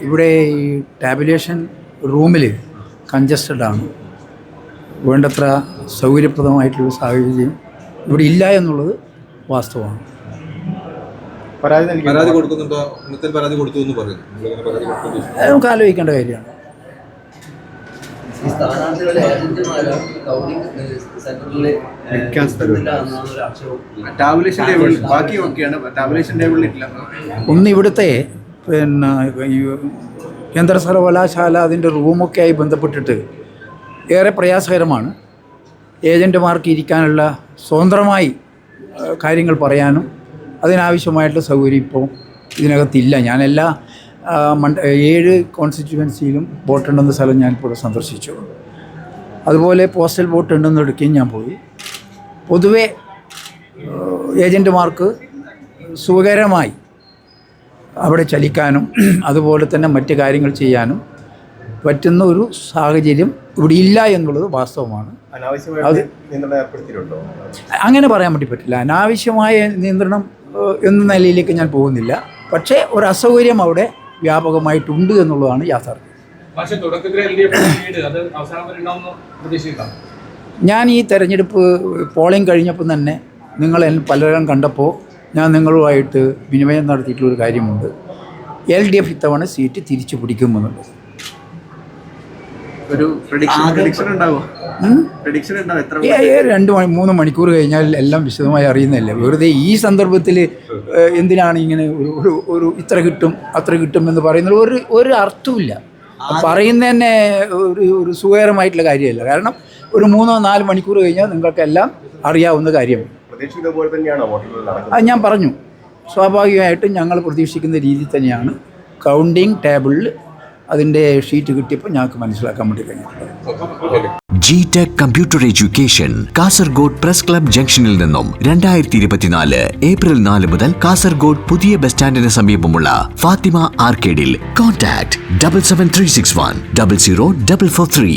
ഇവിടെ ഈ ടാബുലേഷൻ റൂമിൽ കൺജസ്റ്റഡ് ആണ്. വേണ്ടത്ര സൗകര്യപ്രദമായിട്ടുള്ള സാഹചര്യം ഇവിടെ ഇല്ല എന്നുള്ളത് വാസ്തവമാണ്. പരാതി പരാതി കൊടുക്കുന്നുണ്ടോ? പരാതി കൊടുത്തു എന്ന് പറയുന്നു. നമുക്ക് ആലോചിക്കേണ്ട കാര്യമാണ്. ഒന്ന് ഇവിടുത്തെ പിന്നെ ഈ കേന്ദ്ര സർവകലാശാല അതിന്റെ റൂമൊക്കെ ആയി ബന്ധപ്പെട്ടിട്ട് ഏറെ പ്രയാസകരമാണ്. ഏജന്റുമാർക്ക് ഇരിക്കാനുള്ള സ്വതന്ത്രമായി കാര്യങ്ങൾ പറയാനും അതിനാവശ്യമായിട്ടുള്ള സൗകര്യം ഇപ്പോൾ ഇതിനകത്തില്ല. ആ, മണ്ഡ ഏഴ് കോൺസ്റ്റിറ്റ്യുവൻസിയിലും വോട്ടുണ്ടെന്ന സ്ഥലം ഞാനിപ്പോൾ സന്ദർശിച്ചു. അതുപോലെ പോസ്റ്റൽ വോട്ട് ഉണ്ടെന്ന് എടുക്കുകയും ഞാൻ പോയി. പൊതുവെ ഏജന്റുമാർക്ക് സുഖകരമായി അവിടെ ചലിക്കാനും അതുപോലെ തന്നെ മറ്റ് കാര്യങ്ങൾ ചെയ്യാനും പറ്റുന്ന ഒരു സാഹചര്യം ഇവിടെ ഇല്ല എന്നുള്ളത് വാസ്തവമാണ്. അത് അങ്ങനെ പറയാൻ വേണ്ടി പറ്റില്ല അനാവശ്യമായ നിയന്ത്രണം എന്ന നിലയിലേക്ക് ഞാൻ പോകുന്നില്ല. പക്ഷേ ഒരു അസൗകര്യം അവിടെ വ്യാപകമായിട്ടുണ്ട് എന്നുള്ളതാണ് യാഥാർത്ഥ്യം. ഞാൻ ഈ തെരഞ്ഞെടുപ്പ് പോളിംഗ് കഴിഞ്ഞപ്പോൾ തന്നെ നിങ്ങൾ പലരും കണ്ടപ്പോൾ ഞാൻ നിങ്ങളുമായിട്ട് വിനിമയം നടത്തിയിട്ടുള്ളൊരു കാര്യമുണ്ട്. എൽ ഡി എഫ് ഇത്തവണ സീറ്റ് തിരിച്ചു പിടിക്കുമെന്നുള്ളത് ഒരു പ്രഡിക്ഷൻ പ്രഡിക്ഷൻ ഉണ്ടാവോ? ഉം? പ്രഡിക്ഷൻ ഉണ്ടാവും? എത്ര ഏ, ഏ, രണ്ട് മണി മൂന്ന് മണിക്കൂർ കഴിഞ്ഞാൽ എല്ലാം വിശദമായി അറിയുന്നില്ലേ വെറുതെ ഈ സന്ദർഭത്തിൽ എന്തിനാണ് ഇങ്ങനെ ഒരു ഒരു ഒരു ഇത്ര കിട്ടും അത്ര കിട്ടും എന്ന് പറയുന്നത് ഒരു ഒരു അർത്ഥമില്ല പറയുന്ന തന്നെ ഒരു ഒരു സുഖകരമായിട്ടുള്ള കാര്യമല്ല. കാരണം ഒരു മൂന്നോ നാല് മണിക്കൂർ കഴിഞ്ഞാൽ നിങ്ങൾക്കെല്ലാം അറിയാവുന്ന കാര്യമാണ്. പ്രതീക്ഷിക്കുന്ന പോലെ തന്നെയാണോ വോട്ടുകൾ നടക്കുന്നത്? അത് ഞാൻ പറഞ്ഞു. സ്വാഭാവികമായിട്ടും ഞങ്ങൾ പ്രതീക്ഷിക്കുന്ന രീതി തന്നെയാണ്. കൗണ്ടിങ് ടേബിളിൽ അതിന്റെ ഷീറ്റ് കിട്ടിയപ്പോൾ ഞങ്ങൾക്ക് മനസ്സിലാക്കാൻ വേണ്ടി കഴിഞ്ഞിട്ടുണ്ട്. G tech computer education Kasaragod press club ജംഗ്ഷനിൽ നിന്നും രണ്ടായിരത്തി ഇരുപത്തിനാല് ഏപ്രിൽ നാല് മുതൽ കാസർഗോഡ് പുതിയ ബസ് സ്റ്റാൻഡിന് സമീപമുള്ള Fathima ആർക്കേഡിൽ. Contact double seven three six one double zero double four three